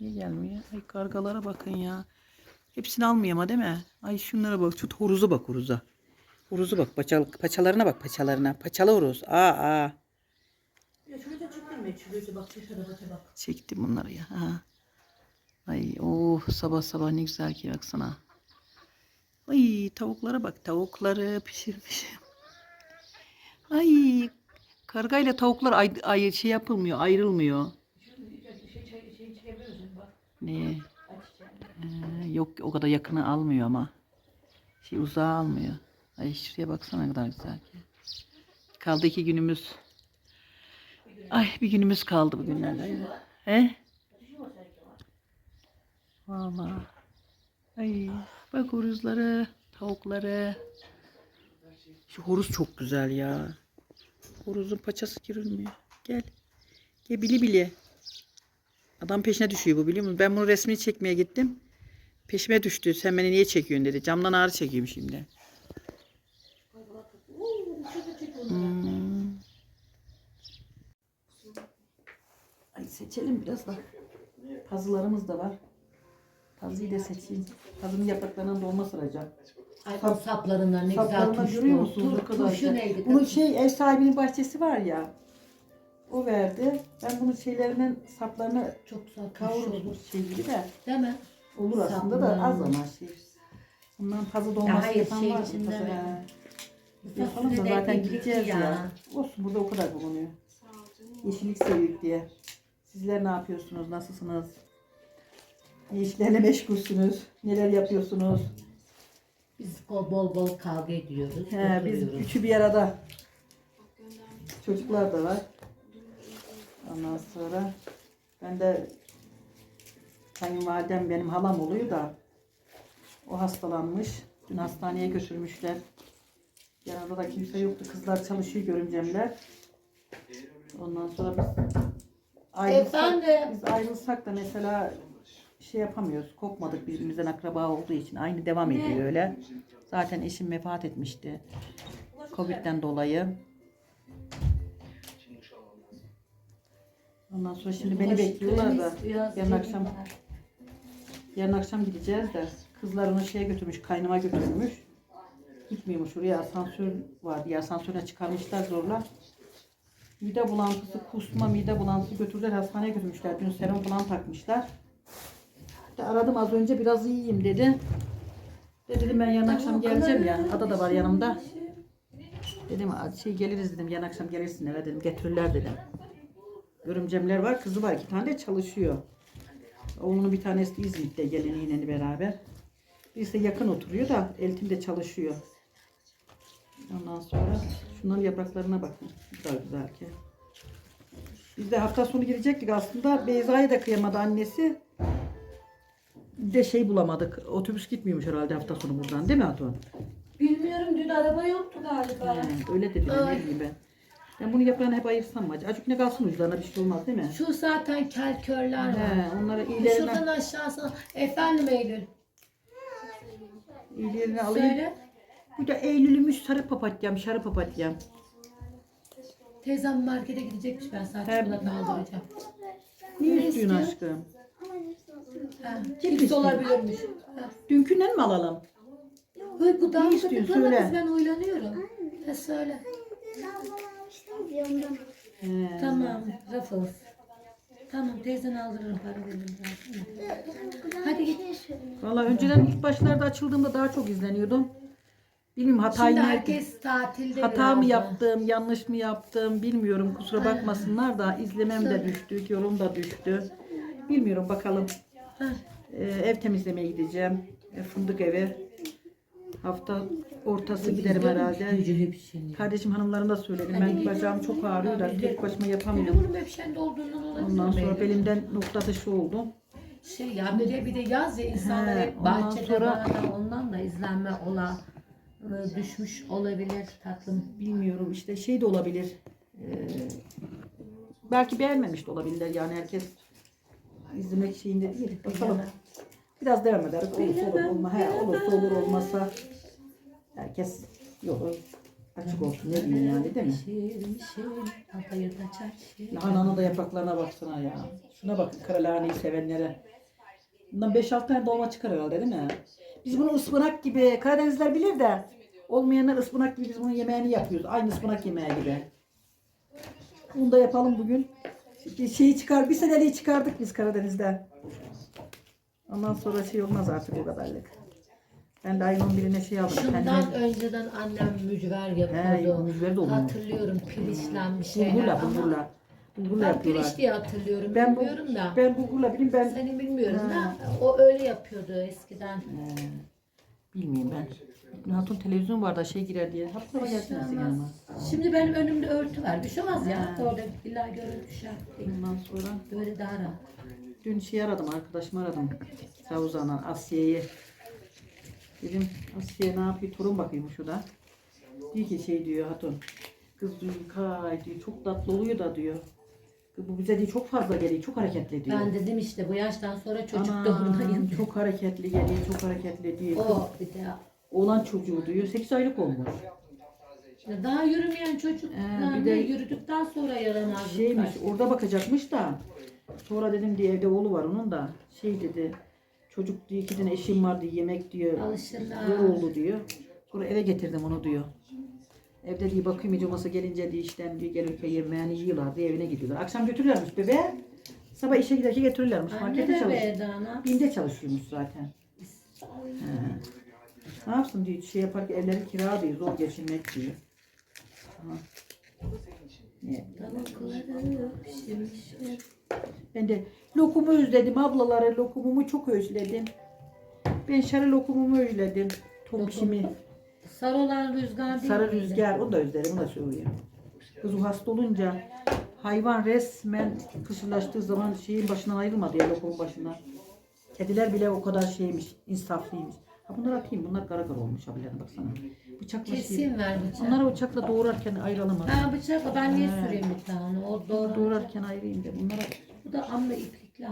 Niye gelmiyor? Ay kargalara bakın ya. Hepsini almıyor ama değil mi? Ay şunlara bak. Şu horuza bak horuza. Horozu bak. Paçal, paçalarına bak paçalarına. Paçalı horoz. Aa aa. Ya şurada çıktın mı? Şurada bak şu tarafa bak. Çektim bunları ya. Ha. Ay oh sabah sabah ne güzel ki baksana. Ay tavuklara bak. Tavukları pişirmişim. Ay kargayla tavuklar ay, ay şey yapılmıyor, ayrılmıyor. Şey, şey, şey çekebilir misin? Bak. Ne? Ee, yok o kadar yakını almıyor ama. Şey uzağa almıyor. Ay şuraya baksana ne kadar güzel ki. Kaldı iki günümüz. Ay bir günümüz kaldı bugünlerde. He? Vallahi. Ay bak horuzları, tavukları. Şu horuz çok güzel ya. Horuzun paçası girilmiyor. Gel. Gel bili bili. Adam peşine düşüyor bu biliyor musun? Ben bunu resmini çekmeye gittim. Peşime düştü. Sen beni niye çekiyorsun dedi. Camdan ağrı çekiyorum şimdi. Hmm. Ay seçelim biraz da. Pazılarımız da var. Pazıyı da seçeyim. Pazının yapraklarından dolma saracağım. Ay o saplarından ne güzel Saplarından turşu. görüyor musunuz? Ne Tur, kadar turşu güzel. neydi? Bunun şey ev sahibinin bahçesi var ya. O verdi. Ben bunun şeylerinden saplarını çok güzel kavurur şey gibi de. Değil mi? Olur aslında da az ama şey. Bundan pazı dolması hayır, yapan şey var. içinde mi? Yapalım da zaten de gideceğiz ya. ya. Olsun burada o kadar bulunuyor. Yeşillik sevdik diye. Sizler ne yapıyorsunuz? Nasılsınız? Ne işlerle meşgulsünüz? Neler yapıyorsunuz? Biz bol bol, bol kavga ediyoruz. He, biz oturuyoruz. üçü bir arada. Çocuklar da var. Ondan sonra ben de kayınvalidem benim halam oluyor da o hastalanmış. Dün hastaneye götürmüşler. Yanında da kimse yoktu. Kızlar çalışıyor görümcemler. Ondan sonra biz ayrılsak, Efendim? biz ayrılsak da mesela şey yapamıyoruz. Kopmadık birbirimizden akraba olduğu için. Aynı devam ediyor öyle. Zaten eşim vefat etmişti. Covid'den dolayı. Ondan sonra şimdi beni bekliyorlar da yarın akşam yarın akşam gideceğiz de kızlar onu şeye götürmüş, kaynıma götürmüş. Gitmiyormuş oraya asansör vardı. Ya asansöre çıkarmışlar zorla. Mide bulantısı, kusma, mide bulantısı götürdüler hastaneye götürmüşler. Dün serum falan takmışlar. İşte aradım az önce biraz iyiyim dedi. De dedim ben yarın akşam geleceğim ya. Ada da var yanımda. Dedim şey geliriz dedim yarın akşam gelirsin eve dedim getirirler dedim. Görümcemler var kızı var iki tane de çalışıyor. Oğlunun bir tanesi İzmit'te geliniyle beraber. Birisi de yakın oturuyor da Eltim'de çalışıyor. Ondan sonra şunların yapraklarına bakın. Kadar güzel ki. Biz de hafta sonu gidecektik aslında. Beyza'ya da kıyamadı annesi. Bir de şey bulamadık. Otobüs gitmiyormuş herhalde hafta sonu buradan değil mi Atun? Bilmiyorum dün araba yoktu galiba. He, öyle dediler ne bileyim ben. Ben bunu yaprağını hep ayırsam mı acaba? Azıcık ne kalsın uçlarına bir şey olmaz değil mi? Şu zaten kelkörler var. He, onları Şuradan iyilerine, aşağısına. Efendim Eylül. iyilerine alayım. Söyle. Bu da Eylül'ümüş sarı papatyam, sarı papatyam. Teyzem markete gidecekmiş ben sana He. çikolata aldıracağım. Ne Ne istiyorsun istiyor? aşkım? Ha, cips istiyor? olabilirmiş. Ha. Dünkünden mi alalım? Hıy bu daha Ne istiyorsun? Söyle. ben huylanıyorum. Ha söyle. He. Tamam Ruffles. Tamam teyzen aldırırım para veririm. Hadi git. Valla önceden ilk başlarda açıldığımda daha çok izleniyordum. Bilmiyorum hatayı Şimdi nerede- herkes tatilde Hata biraz mı da. yaptım, yanlış mı yaptım bilmiyorum. Kusura bakmasınlar da izlemem de düştü, yorum da düştü. Bilmiyorum bakalım. Heh. Ee, ev temizlemeye gideceğim. E, fındık evi. Hafta ortası giderim herhalde. Kardeşim hanımlarına da söyledim. Ben bacağım çok ağrıyor da tek başıma yapamıyorum. vurum hepşende olduğundan olabilir. Ondan sonra belimden nokta atışı oldu. Şey ya bir de, bir de yaz ya insanlar He, hep ondan bahçede sonra- bağda ondan da izlenme ola ıı, düşmüş olabilir tatlım. Bilmiyorum işte şey de olabilir. Ee, belki beğenmemiş de olabilirler yani herkes izlemek şeyinde değil. Bakalım. Biraz devam ederiz. Olursa olur, olma, he, olursa olur olmasa herkes yolu Açık olsun ne diyeyim yani değil mi? Lahananın da yapraklarına baksana ya. Şuna bak kara lahanayı sevenlere. Bundan 5-6 tane dolma çıkar herhalde değil mi? Biz bunu ıspanak gibi, Karadenizler bilir de olmayanlar ıspanak gibi biz bunun yemeğini yapıyoruz. Aynı ıspanak yemeği gibi. Bunu da yapalım bugün. Bir şeyi çıkar, bir seneliği çıkardık biz Karadeniz'den. Ondan sonra şey olmaz artık o kadarlık. Ben de ayın 11'ine şey aldım. Şundan kendime- önceden annem mücver He, yapıyordu. mücver de olur. Hatırlıyorum pirinçlenmiş şeyler Bulgurla, ama bulgurla. Bulgurla ben yapıyorlar. pirinç diye hatırlıyorum. Ben bu, bilmiyorum da. ben bulgurla bileyim ben Seni bilmiyorum Ha. da o öyle yapıyordu eskiden. Ee, bilmiyorum ben. Hatun televizyon var da şey girer diye. Bir şey gelsin yanıma. Şimdi benim önümde örtü var. Bir olmaz ya. Ha. Orada illa şart değil. Ondan sonra Böyle daha rahat. dün şey aradım arkadaşımı aradım. Zavuzan'dan Asiye'yi. Dedim Asiye ne yapıyor? Torun bakıyormuş o da. Diyor ki şey diyor Hatun. Kız diyor kay diyor çok tatlı oluyor da diyor. Bu bize diyor çok fazla geliyor, çok hareketli diyor. Ben dedim işte bu yaştan sonra çocuk Ana, doğurmayın. çok hareketli geliyor, çok hareketli diyor. O bir de Oğlan çocuğu diyor, 8 aylık olmuş. daha yürümeyen çocuk Ee, bir bir de yürüdükten sonra yaramazlık Şeymiş orada bakacakmış da sonra dedim diye evde oğlu var onun da şey dedi çocuk diyor iki tane eşim var diyor yemek diyor Alışırlar. oldu diyor. Sonra eve getirdim onu diyor. Evde diye bakayım hiç olmasa gelince diye işten diyor gelirken yemeğini yiyorlar diye evine gidiyorlar. Akşam götürürlermiş bebeğe. Sabah işe giderken götürürlermiş. Anne Markette de çalışıyor. Binde çalışıyormuş zaten. He. Ne yapsın diyor şey yaparken evleri kira diyor zor geçinmek diyor. Ha. Ne? Tavukları pişirmişim. Ben de lokumu özledim ablaları lokumumu çok özledim. Ben şarı lokumumu özledim. Tombişimi. Sarı olan rüzgar değil Sarı miydi? rüzgar onu da özledim onu da söylüyorum. Kız o hasta olunca hayvan resmen kısırlaştığı zaman şeyin başından ayrılmadı ya lokumun başından. Kediler bile o kadar şeymiş, insaflıymış. Ha bunları atayım, bunlar kara kara olmuş abilerim baksana. Bıçakla şey. Kesin ver bıçak. Onları bıçakla doğurarken ayrılamadım. Ha bıçakla ben niye He. süreyim bir tane? O doğru. Doğurarken ayırayım da bunlara. Bu da amma iplikler.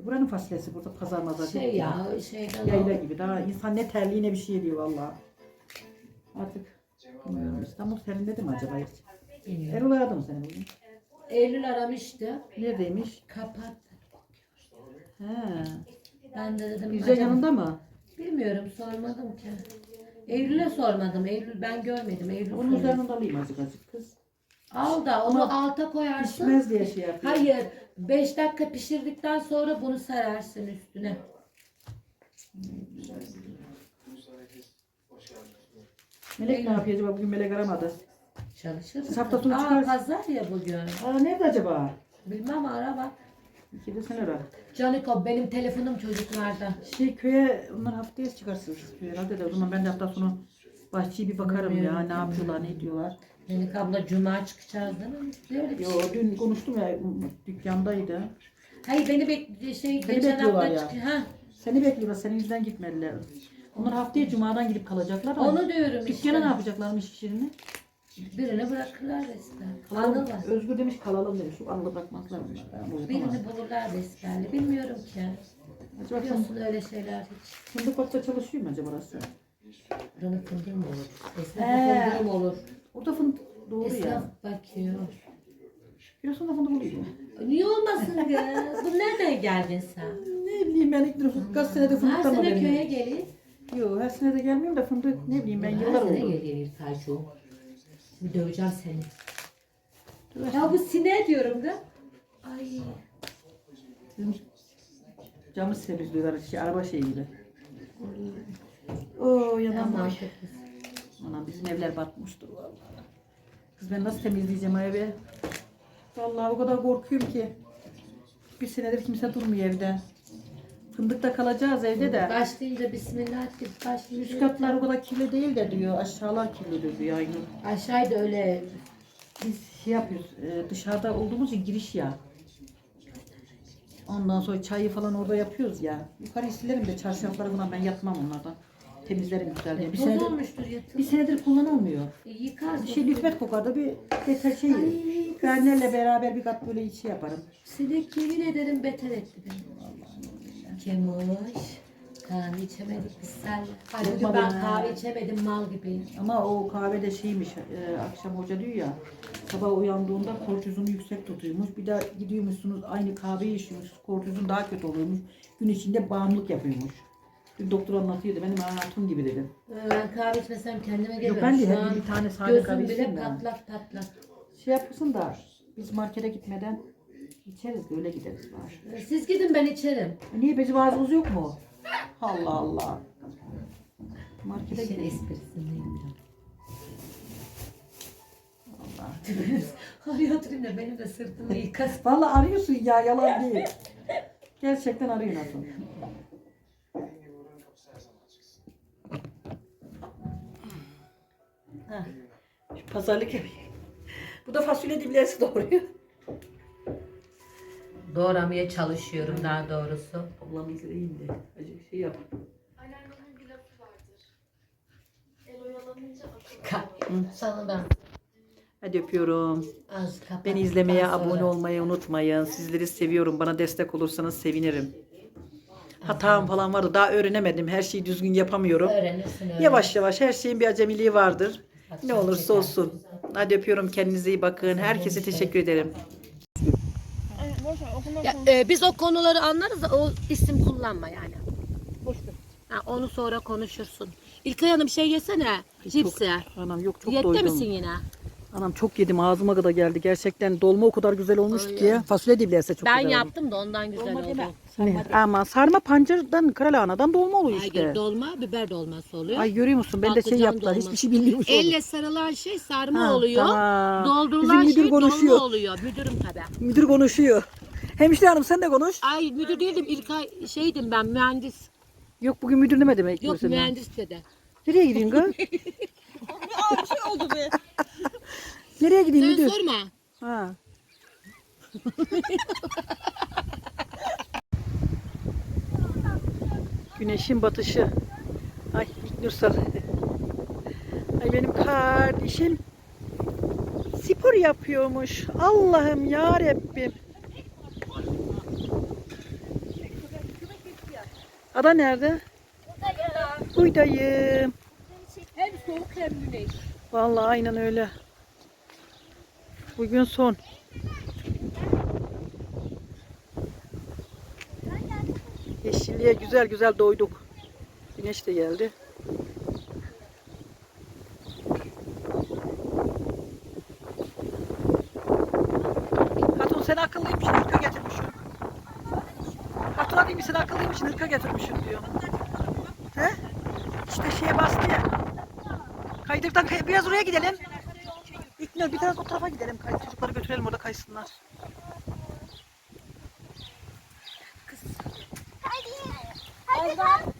Buranın fasulyesi burada pazar mazar. Şey yok ya şeyden Yayla gibi daha insan ne terliği ne bir şey diyor valla. Artık bilmiyorum İstanbul serinledi mi acaba hiç? Bilmiyorum. Erol aradı mı seni bugün? Eylül aramıştı. Neredeymiş? Kapat. He. Ben de dedim acaba- yanında mı? Bilmiyorum sormadım ki. Eylül'e sormadım. Eylül ben görmedim. Eylül Onun sordu. üzerinden alayım azıcık azıcık kız. Al da onu Ama alta koyarsın. Pişmez diye şey yapıyor. Hayır. 5 dakika pişirdikten sonra bunu sararsın üstüne. Melek ne yapıyor acaba? Bugün Melek aramadı. Çalışır. Hafta sonu Aa, çıkarsın. pazar ya bugün. Aa nerede acaba? Bilmem ara bak. İki de sen ara. Caniko benim telefonum çocuklarda. Şey köye onlar haftaya çıkarsınız. Köye herhalde de o zaman ben de hafta sonu bahçeye bir bakarım ya. Ne yapıyorlar ne diyorlar. Melik abla cuma çıkacağız değil mi? Böyle bir Yo şey. dün konuştum ya dükkandaydı. Hayır beni bekliyor şey Seni geçen bekliyorlar hafta ya. çıkıyor. Ha, Seni bekliyorlar. Senin yüzünden gitmediler. Onlar haftaya cumadan gidip kalacaklar. ama onu diyorum işte. Dükkana ne yapacaklarmış işlerini? Birini bırakırlar resmen. Kalalım. Anıl var. Özgür demiş kalalım demiş. Şu anılı bırakmazlar yapamam. Birini bulurlar beslerle. Bilmiyorum ki. Acaba Biliyorsun öyle şeyler hiç. fındık bakta çalışıyor mu acaba orası? Buranın fındığı mı olur? He. Esnaf fındığı mı olur? Orada fındık doğru Esnaf ya. bakıyor. Giresun'da fındık oluyor. Niye olmasın kız? Bu nereden geldin sen? Ne bileyim ben ilk defa kaç senede Her fındıktan sene köye benim? gelin. Yok her sene de gelmiyorum da fındık ne bileyim ben Her yıllar sene oldu. geliyor Tayşu. Bir döveceğim seni. Ya bu sine diyorum da. Ay. Camı temizliyorlar şey, araba şeyi gibi. Oo yanan boy. Anam bizim evler batmıştır vallahi. Kız ben nasıl temizleyeceğim evi? Vallahi o kadar korkuyorum ki. Bir senedir kimse durmuyor evde. Fındıkta kalacağız evde de. Başlayınca bismillah deyip başlayınca. Üst katlar o kadar kirli değil de diyor. Aşağılar kirlidir diyor aynı. Aşağıda öyle. Biz şey yapıyoruz. e, dışarıda olduğumuz için giriş ya. Ondan sonra çayı falan orada yapıyoruz ya. Yukarı silerim de çarşafları falan ben yatmam onlardan. Temizlerim güzel diye. Bir Toz senedir, olmuştur bir senedir kullanılmıyor. Yıkarsın. Bir şey lütfet kokardı bir deter şey. Ay, kız. Garnerle beraber bir kat böyle içi yaparım. Sinek yemin ederim beter etti beni. Kemuş. kahve içemedik biz seninle. Halbuki Yapmadım ben ha. kahve içemedim mal gibiyim. Ama o kahvede şeymiş, e, akşam hoca diyor ya, sabah uyandığında kortizonu yüksek tutuyormuş. Bir daha gidiyormuşsunuz aynı kahveyi içiyormuş, kortizon daha kötü oluyormuş. Gün içinde bağımlılık yapıyormuş. Bir doktor anlatıyordu, benim hayatım gibi dedim. Ben kahve içmesem kendime geliyorum. ben de Şu her an gün bir tane sade kahve Gözüm bile içeyim ben. patlak patlak. Şey yapsın da, biz markete gitmeden içeriz de öyle gideriz var. Siz gidin ben içerim. E niye bizim ağzımız yok mu? Allah Allah. Markete İşin gidelim. esprisindeyim. Allah. Hadi oturayım da benim de sırtımı yıkasın. Vallahi arıyorsun ya yalan değil. Gerçekten arıyorsun Atun. Heh, Şu pazarlık yapayım. Bu da fasulye diblesi doğruyor. Doğramaya çalışıyorum daha doğrusu. Allah'ım izleyin de. Acı şey yap. Anneannemin bir lafı vardır. El oyalanınca akıl Ka- Sana ben Hadi öpüyorum. az kapat. Beni izlemeye, abone olmayı unutmayın. Sizleri seviyorum. Bana destek olursanız sevinirim. Hatam falan vardı. Daha öğrenemedim. Her şeyi düzgün yapamıyorum. Öğrenirsin öğrenirsin. Yavaş yavaş her şeyin bir acemiliği vardır. Ne olursa olsun. Hadi öpüyorum. Kendinize iyi bakın. Herkese teşekkür ederim. Ya, e, biz o konuları anlarız da o isim kullanma yani. Ha, onu sonra konuşursun. İlkay Hanım şey yesene. Cipsi. Anam yok çok Diyette doydum. misin yine? Anam çok yedim ağzıma kadar geldi. Gerçekten dolma o kadar güzel olmuş Ay, ki. Fasulye diblesi çok ben güzel olmuş. yaptım da ondan güzel oldu. Ne? Ama sarma pancardan kralahanadan dolma oluyor Hayır işte. dolma biber dolması oluyor. Ay görüyor musun? Ben de şey Patlıcan yaptılar. dolması. Hiçbir şey bilmiyormuş oldum. Elle sarılan şey sarma Ha, oluyor. tamam. Doldurulan Bizim müdür şey konuşuyor. dolma oluyor. Müdürüm tabii. Müdür konuşuyor. Hemşire hanım sen de konuş. Ay müdür değildim İlkay şeydim ben mühendis. Yok bugün müdür demedi mi? Yok mühendis dedi. Nereye gidiyorsun kız? Nereye gideyim Sen müdür? sorma. Ha. Güneşin batışı. Ay İlknürsal. Ay benim kardeşim spor yapıyormuş. Allah'ım ya Rabbim. Ada nerede? Buradayım. Hem soğuk hem güneş. Vallahi aynen öyle. Bugün son. Yeşilliğe güzel güzel doyduk. Güneş de geldi. Hatun sen akıllıymışsın, hırka getirmişsin. Hatun değil mi sen akıllıymışsın, hırka getirmişsin diyor. He? İşte şeye bastı ya. Kaydıktan kay- biraz oraya gidelim. İlknur biraz o tarafa gidelim. Kay çocukları götürelim orada kaysınlar. Kız. Hadi. Hadi. Hadi.